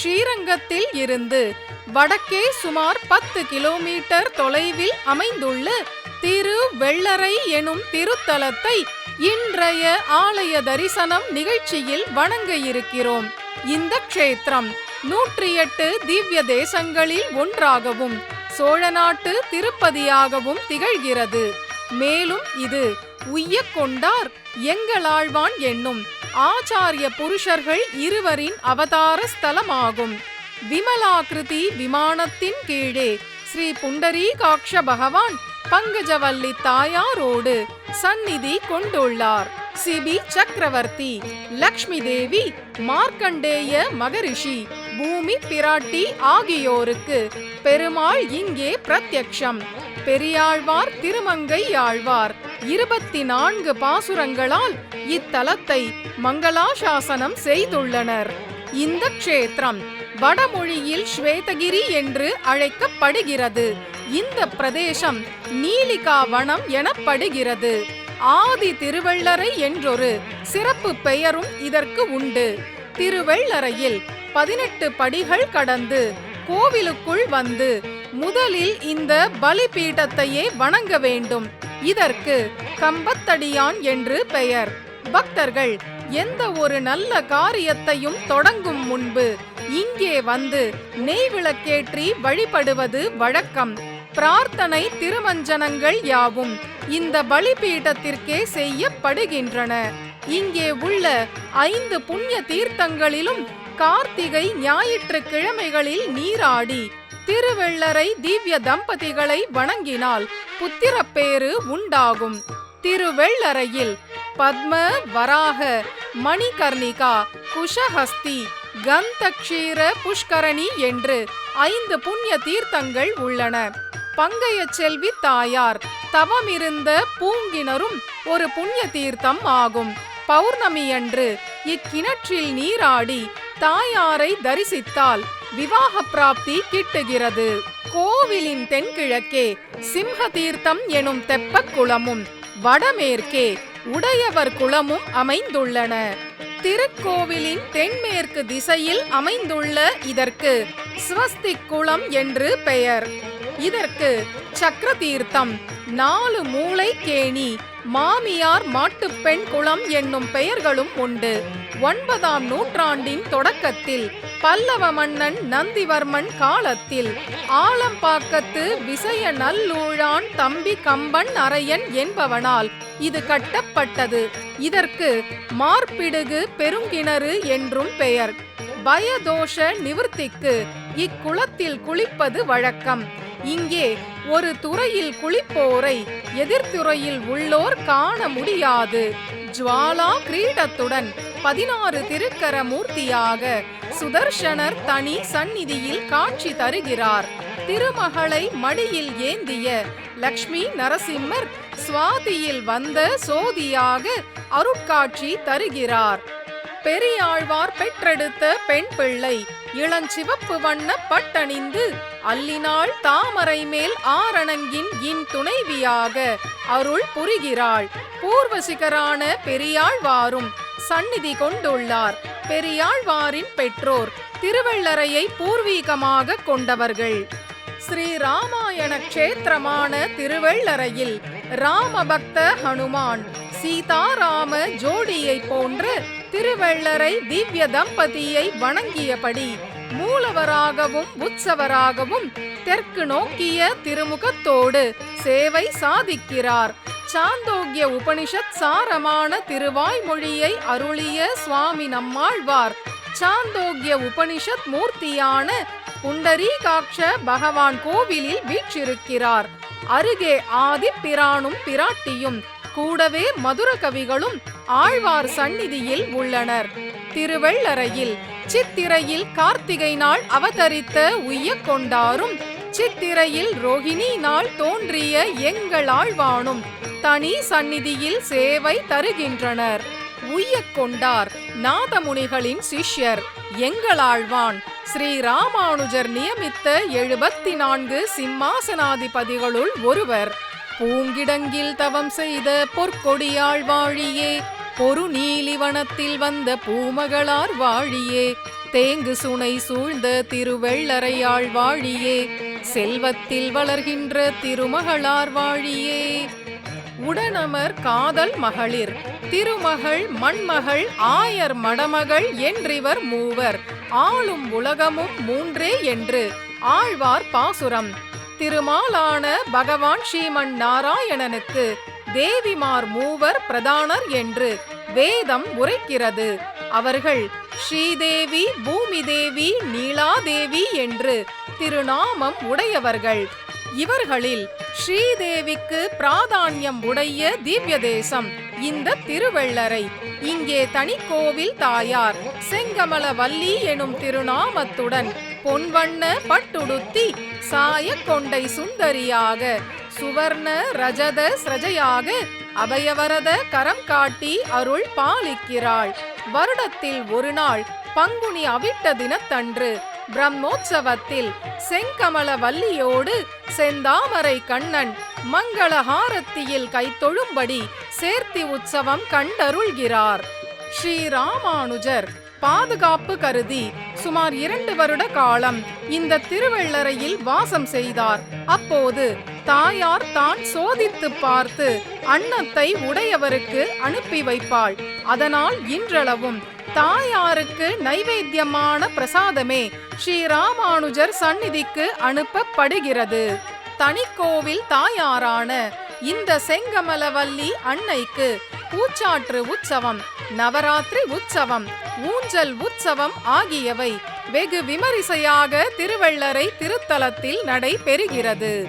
ஸ்ரீரங்கத்தில் இருந்து வடக்கே சுமார் பத்து கிலோமீட்டர் தொலைவில் அமைந்துள்ள திரு வெள்ளரை எனும் திருத்தலத்தை இன்றைய ஆலய தரிசனம் நிகழ்ச்சியில் வணங்க இருக்கிறோம். இந்த க்ஷேத்திரம் நூற்றி எட்டு திவ்ய தேசங்களில் ஒன்றாகவும் சோழ நாட்டு திருப்பதியாகவும் திகழ்கிறது. மேலும் இது உய்யக் கொண்டார் எங்களாழ்வான் என்னும் ஆச்சாரிய புருஷர்கள் இருவரின் அவதார ஸ்தலமாகும் விமலாகிருதி விமானத்தின் கீழே ஸ்ரீ புண்டரீகாட்ச பகவான் பங்கஜவல்லி தாயாரோடு சந்நிதி கொண்டுள்ளார். சிபி சக்கரவர்த்தி லக்ஷ்மி தேவி மார்க்கண்டேய மகரிஷி பூமி பிராட்டி ஆகியோருக்கு பெருமாள் இங்கே பிரத்யக்ஷம். பெரியாழ்வார் திருமங்கை ஆழ்வார். இருபத்தி நான்கு பாசுரங்களால் இத்தலத்தை மங்களாசாசனம் செய்துள்ளனர். இந்த க்ஷேத்திரம் வடமொழியில் ஸ்வேதகிரி என்று அழைக்கப்படுகிறது. இந்த பிரதேசம் நீலிகா வனம் எனப்படுகிறது. ஆதி திருவள்ளரை என்றொரு சிறப்பு பெயரும் இதற்கு உண்டு. திருவள்ளரையில் பதினெட்டு படிகள் கடந்து கோவிலுக்குள் வந்து முதலில் இந்த பலிபீடத்தையே வணங்க வேண்டும். இதற்கு கம்பத்தடியான் என்று பெயர். பக்தர்கள் எந்த ஒரு நல்ல காரியத்தையும் தொடங்கும் முன்பு இங்கே வந்து நெய் விளக்கேற்றி வழிபடுவது வழக்கம். பிரார்த்தனை திருமஞ்சனங்கள் யாவும் இந்த பலிபீடத்திற்கே செய்யப்படுகின்றன. இங்கே உள்ள ஐந்து புண்ணிய தீர்த்தங்களிலும் கார்த்திகை ஞாயிற்றுக்கிழமைகளில் நீராடி திருவெள்ளரை திவ்ய தம்பதிகளை வணங்கினால் புத்திரப்பேறு உண்டாகும். திருவெள்ளரையில் பத்ம வராக மணிகர்ணிகா குஷஹஸ்தி கந்தக்ஷீர புஷ்கரணி என்று ஐந்து புண்ணிய தீர்த்தங்கள் உள்ளன. பங்கைய செல்வி தாயார் தவமிருந்த பூங்கிணரும் ஒரு புண்ணிய தீர்த்தம் ஆகும். பௌர்ணமியன்று இக்கிணற்றில் நீராடி தாயாரை தரிசித்தால் விவாக பிராப்தி கிட்டுகிறது. கோவிலின் தென்கிழக்கே சிம்ஹ தீர்த்தம் எனும் தெப்பக் குளமும் வடமேற்கே உடையவர் குளமும் அமைந்துள்ளன. திருக்கோவிலின் தென்மேற்கு திசையில் அமைந்துள்ள இதற்கு ஸ்வஸ்திக் குளம் என்று பெயர். இதற்கு சக்கர தீர்த்தம் நாலு மூளை கேணி மாமியார் மாட்டுப்பெண் குளம் என்னும் பெயர்களும் உண்டு. ஒன்பதாம் நூற்றாண்டின் தொடக்கத்தில் பல்லவ மன்னன் நந்திவர்மன் காலத்தில் ஆலம்பாக்கத்து விசய நல்லூழான் தம்பி கம்பன் அரையன் என்பவனால் இது கட்டப்பட்டது. இதற்கு மார்பிடுகு பெருங்கிணறு என்றும் பெயர். பயதோஷ நிவர்த்திக்கு இக்குளத்தில் குளிப்பது வழக்கம். இங்கே ஒரு துறையில் குளிப்போரை எதிர்த்துறையில் உள்ளோர் காண முடியாது. ஜுவாலா கிரீடத்துடன் பதினாறு திருக்கர மூர்த்தியாக சுதர்ஷனர் தனி சந்நிதியில் காட்சி தருகிறார். திருமகளை மடியில் ஏந்திய லக்ஷ்மி நரசிம்மர் சுவாதியில் வந்த சோதியாக அருட்காட்சி தருகிறார். பெரியாழ்வார் பெற்றெடுத்த பெண் பிள்ளை இளஞ்சிவப்பு வண்ண பட்டணிந்து அல்லினாள் தாமரை மேல் ஆரணங்கின் இன் துணைவியாக அருள் புரிகிறாள். பூர்வசிகரான பெரியாழ்வாரும் சந்நிதி கொண்டுள்ளார். பெரியாழ்வாரின் பெற்றோர் திருவள்ளரையை பூர்வீகமாக கொண்டவர்கள். ஸ்ரீ ராமாயண கஷேத்திரமான திருவள்ளரையில் ராமபக்த ஹனுமான் சீதாராம ஜோடியை போன்று திருவள்ளரை திவ்ய தம்பதியை வணங்கியபடி மூலவராகவும் உற்சவராகவும் தெற்கு நோக்கிய திருமுகத்தோடு சேவை சாதிக்கிறார். சாந்தோக்கிய உபனிஷத் சாரமான திருவாய்மொழியை அருளிய சுவாமி நம்மாழ்வார். சாந்தோக்கிய உபனிஷத் மூர்த்தியான புண்டரீகாட்ச பகவான் கோவிலில் வீற்றிருக்கிறார். அருகே ஆதி பிரானும் பிராட்டியும் கூடவே மதுர கவிகளும் ஆழ்வார் சந்நிதியில் உள்ளனர். திருவள்ளரையில் சித்திரையில் கார்த்திகை நாள் அவதரித்த உய்யக் கொண்டாரும் சித்திரையில் ரோகிணி நாள் தோன்றிய எங்கள் ஆழ்வானும் தனி சந்நிதியில் சேவை தருகின்றனர். உய்யக் கொண்டார் நாதமுனிகளின் சிஷ்யர் எங்களாழ்வான் ஸ்ரீ ராமானுஜர் நியமித்த எழுபத்தி நான்கு சிம்மாசனாதிபதிகளுள் ஒருவர். பூங்கிடங்கில் தவம் செய்த பொற்கொடியாழ்வாழியே வாழியே பொறு நீலிவனத்தில் வந்த பூமகளார் வாழியே. தேங்கு சுனை சூழ்ந்த திருவெள்ளரையாள் வாழியே. செல்வத்தில் வளர்கின்ற திருமகளார் வாழியே. உடனமர் காதல் மகளிர் திருமகள் மண்மகள் ஆயர் மடமகள் என்றிவர் மூவர். ஆளும் உலகமும் மூன்றே என்று ஆழ்வார் பாசுரம். திருமாலான பகவான் ஸ்ரீமன் நாராயணனுக்கு தேவிமார் மூவர் பிரதானர் என்று வேதம் உரைக்கிறது. அவர்கள் ஸ்ரீதேவி பூமிதேவி நீலாதேவி என்று திருநாமம் உடையவர்கள். இவர்களில் ஸ்ரீதேவிக்கு பிராதான்யம் உடைய திவ்ய தேசம் இந்த திருவள்ளரை. இங்கே தனிக்கோவில் தாயார் செங்கமல வல்லி எனும் திருநாமத்துடன் பொன்வண்ண பட்டுடுத்தி சாய கொண்டை சுந்தரியாக சுவர்ண ரஜத ஸ்ரஜையாக அபயவரத கரம் காட்டி அருள் பாலிக்கிறாள். வருடத்தில் ஒரு நாள் பங்குனி அவிட்ட தினத்தன்று பிரம்மோற்சவத்தில் செங்கமல வல்லியோடு செந்தாமரை கண்ணன் மங்களஹாரத்தியில் கைத்தொழும்படி சேர்த்தி உற்சவம் கண்டருள்கிறார். ஸ்ரீராமானுஜர் பாதுகாப்பு கருதி சுமார் இரண்டு வருட காலம் இந்த திருவள்ளரையில் வாசம் செய்தார். அப்போது தாயார் தான் சோதித்து பார்த்து அன்னத்தை உடையவருக்கு அனுப்பி வைப்பாள். அதனால் இன்றளவும் தாயாருக்கு நைவேத்தியமான பிரசாதமே ஸ்ரீ ராமானுஜர் சந்நிதிக்கு அனுப்பப்படுகிறது. தனிக்கோவில் தாயாரான இந்த செங்கமலவல்லி அன்னைக்கு பூச்சாற்று உற்சவம் நவராத்திரி உற்சவம் ஊஞ்சல் உற்சவம் ஆகியவை வெகு விமரிசையாக திருவள்ளரை திருத்தலத்தில் நடைபெறுகிறது.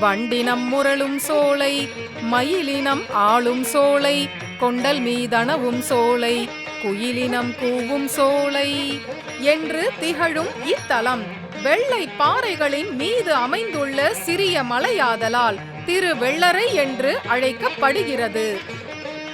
வண்டினம் முரளும் சோலை மயிலினம் ஆளும் சோலை கொண்டல் மீதனவும் சோலை குயிலினம் கூவும் சோலை என்று திகழும் இத்தலம். வெள்ளை பாறைகளின் மீது அமைந்துள்ள சிறிய மலையாதலால் திருவெள்ளரை என்று அழைக்கப்படுகிறது.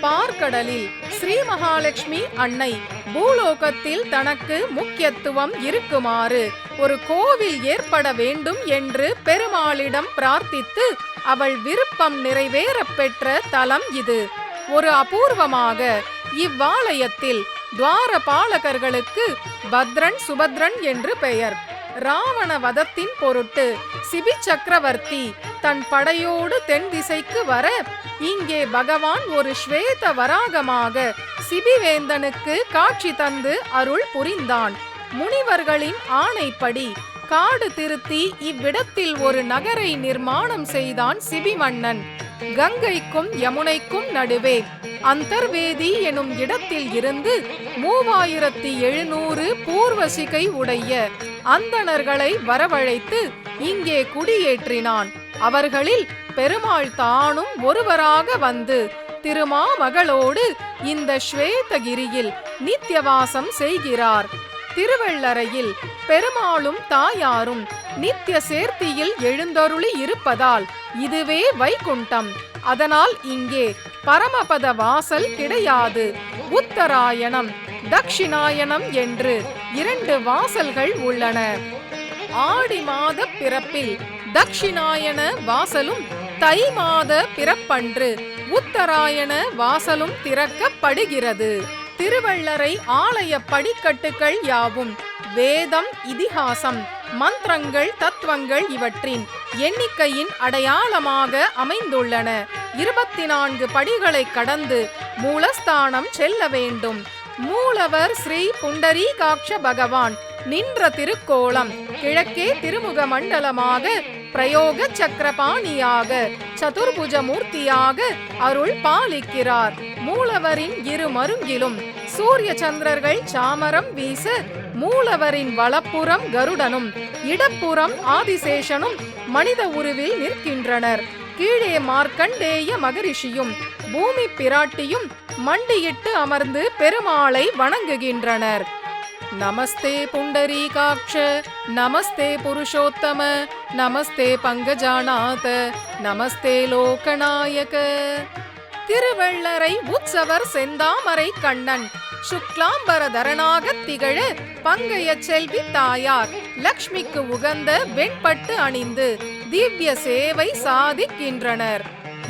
பார்க்கடலில் ஸ்ரீ மகாலட்சுமி அன்னை. பூலோகத்தில் தனக்கு முக்கியத்துவம் இருக்குமாறு ஒரு கோவில் ஏற்பட வேண்டும் என்று பெருமாளிடம் பிரார்த்தித்து அவள் விருப்பம் நிறைவேறப் பெற்ற தலம் இது. ஒரு அபூர்வமாக இவ்வாலயத்தில் துவார பாலகர்களுக்கு பத்ரன் சுபத்ரன் என்று பெயர். ராவண வதத்தின் பொருட்டு சிபி சக்கரவர்த்தி தன் படையோடு தென் திசைக்கு வர இங்கே பகவான் ஒரு ஸ்வேத வராகமாக சிபிவேந்தனுக்கு காட்சி தந்து அருள் புரிந்தான். முனிவர்களின் ஆணைப்படி காடு திருத்தி இவ்விடத்தில் ஒரு நகரை நிர்மாணம் செய்தான் சிபி மன்னன் கங்கைக்கும் யமுனைக்கும் நடுவே அந்தர்வேதி எனும் இடத்தில் இருந்து மூவாயிரத்தி எழுநூறு பூர்வசிகை உடைய அந்தணர்களை வரவழைத்து இங்கே குடியேற்றினான். அவர்களில் பெருமாள் தானும் ஒருவராக வந்து திருமாமகளோடு இந்த ஸ்வேதகிரியில் நித்தியவாசம் செய்கிறார். திருவள்ளரையில் பெருமாளும் தாயாரும் நித்திய சேர்த்தியில் எழுந்தருளி இருப்பதால் இதுவே வைகுண்டம். அதனால் இங்கே பரமபத வாசல் கிடையாது. உத்தராயணம். தக்ஷிணாயனம் என்று இரண்டு வாசல்கள் உள்ளன. ஆடி மாத பிறப்பில் தக்ஷிணாயன வாசலும் தை மாத பிறப்பன்று உத்தராயண வாசலும் திறக்கப்படுகிறது. திருவள்ளரை ஆலய படிக்கட்டுகள் யாவும் வேதம் இதிகாசம் மந்திரங்கள் தத்துவங்கள் இவற்றின் எண்ணிக்கையின் அடையாளமாக அமைந்துள்ளன. இருபத்தி நான்கு படிகளை கடந்து மூலஸ்தானம் செல்ல வேண்டும். மூலவர் ஸ்ரீ புண்டரீகாட்ச பகவான். நின்ற திருக்கோலம் கிழக்கே திருமுக மண்டலமாக பிரயோக சக்கரபாணியாக சதுர்புஜ மூர்த்தியாக அருள் பாலிக்கிறார். மூலவரின் இரு மருங்கிலும் சூரிய சந்திரர்கள் சாமரம் வீச மூலவரின் வலப்புறம் கருடனும் இடப்புறம் ஆதிசேஷனும் மனித உருவில் நிற்கின்றனர். கீழே மார்க்கண்டேய மகரிஷியும் பூமி பிராட்டியும் மண்டியிட்டு அமர்ந்து பெருமாளை வணங்குகின்றனர். நமஸ்தே புண்டரீகாட்ச நமஸ்தே புருஷோத்தம நமஸ்தே பங்கஜானாத நமஸ்தே லோகநாயக. திருவள்ளரை உற்சவர் செந்தாமரை கண்ணன் சுக்லாம்பரதரனாக திகழ பங்கைய செல்வி தாயார். லக்ஷ்மிக்கு உகந்த வெண்பட்டு அணிந்து திவ்ய சேவை சாதிக்கின்றனர்.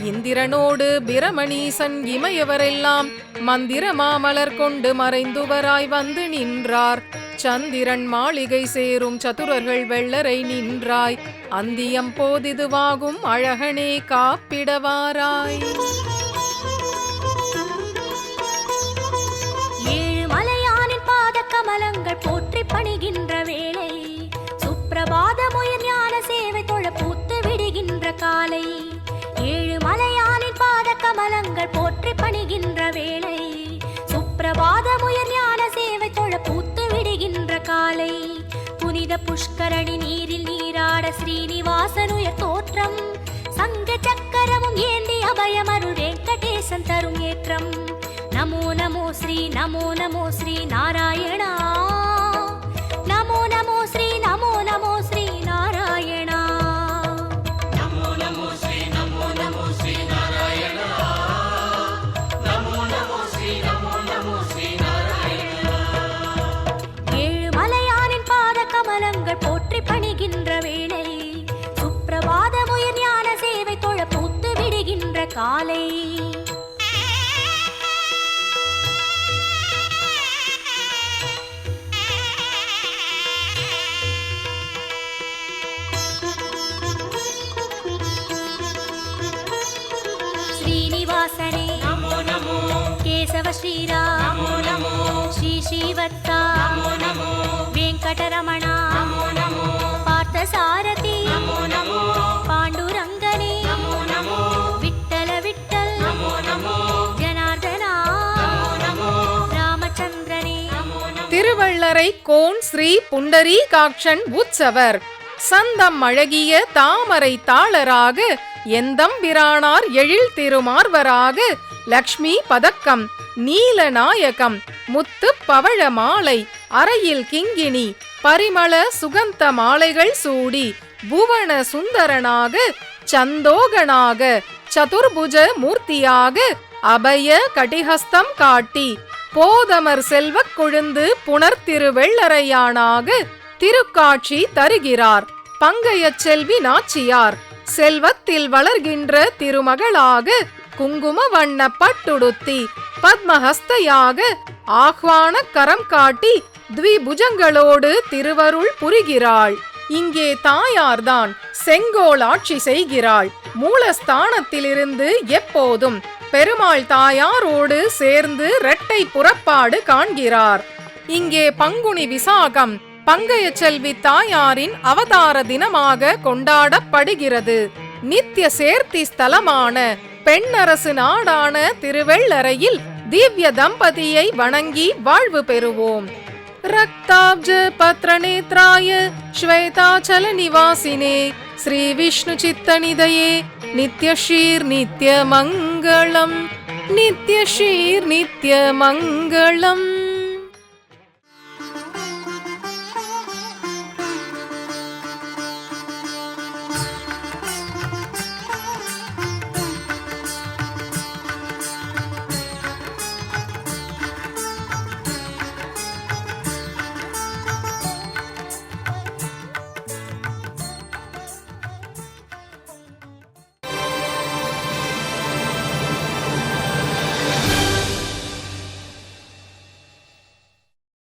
இந்திரனோடு பிரமணீசன் இமையவரெல்லாம் மந்திர மாமலர் கொண்டு மறைந்துவராய் வந்து நின்றார். சந்திரன் மாளிகை சேரும் சதுரர்கள் வெள்ளரை நின்றாய். அந்தியம் போதிதுவாகும் அழகனே காப்பிடவாராய். புஷ்கரணி நீரில் நீராட ஸ்ரீனிவாசன் உயர் தோற்றம் சங்க சக்கரமும் ஏந்தி அபயமருள் வெங்கடேசன் தரும் ஏற்றம் நமோ நமோ ஸ்ரீ நமோ நமோ ஸ்ரீ நாராயணா விடுகின்ற காலை ஸ்ரீனிவாசனே நமோ நமோ கேசவ ஸ்ரீரா நமோ நமோ ஸ்ரீ ஸ்ரீவத்தா நமோ தாமரை கோன் ஸ்ரீ புண்டரீகாட்சன் உற்சவர். சந்தம் அழகிய தாமரை தாளராக எந்தம் பிரானார் எழில் திருமார்வராக லக்ஷ்மி பதக்கம் நீல நாயகம் முத்து பவழ மாலை அறையில் கிங்கிணி பரிமள சுகந்த மாலைகள் சூடி புவன சுந்தரனாக சந்தோகனாக சதுர்புஜ மூர்த்தியாக அபய கடிஹஸ்தம் காட்டி போதமர் செல்வக் கொழுந்து புனர் திருவெள்ளரையானாக திருக்காட்சி தருகிறார். பங்கையச் செல்வி நாச்சியார். செல்வத்தில் வளர்கின்ற திருமகளாக குங்கும வண்ண பட்டுடுத்தி பத்மஹஸ்தையாக ஆஹ்வான கரம் காட்டி த்விபுஜங்களோடு திருவருள் புரிகிறாள். இங்கே தாயார்தான் செங்கோல் ஆட்சி செய்கிறாள். மூலஸ்தானத்திலிருந்து எப்போதும் பெருமாள் தாயாரோடு சேர்ந்து இரட்டை புறப்பாடு காண்கிறார். இங்கே பங்குனி விசாகம் பங்கைய செல்வி தாயாரின் அவதார தினமாக கொண்டாடப்படுகிறது. நித்திய சேர்த்தி ஸ்தலமான பெண்ணரசு நாடான திருவெள்ளரையில் திவ்ய தம்பதியை வணங்கி வாழ்வு பெறுவோம். रक्ताब्जपत्रनेत्राय श्वेताचलनिवासिने श्रीविष्णुचित्तनिधये नित्यशीर्नित्यमङ्गलम् नित्यशीर्नित्यमङ्गलम् श्रीविष्णुचित्तनिदये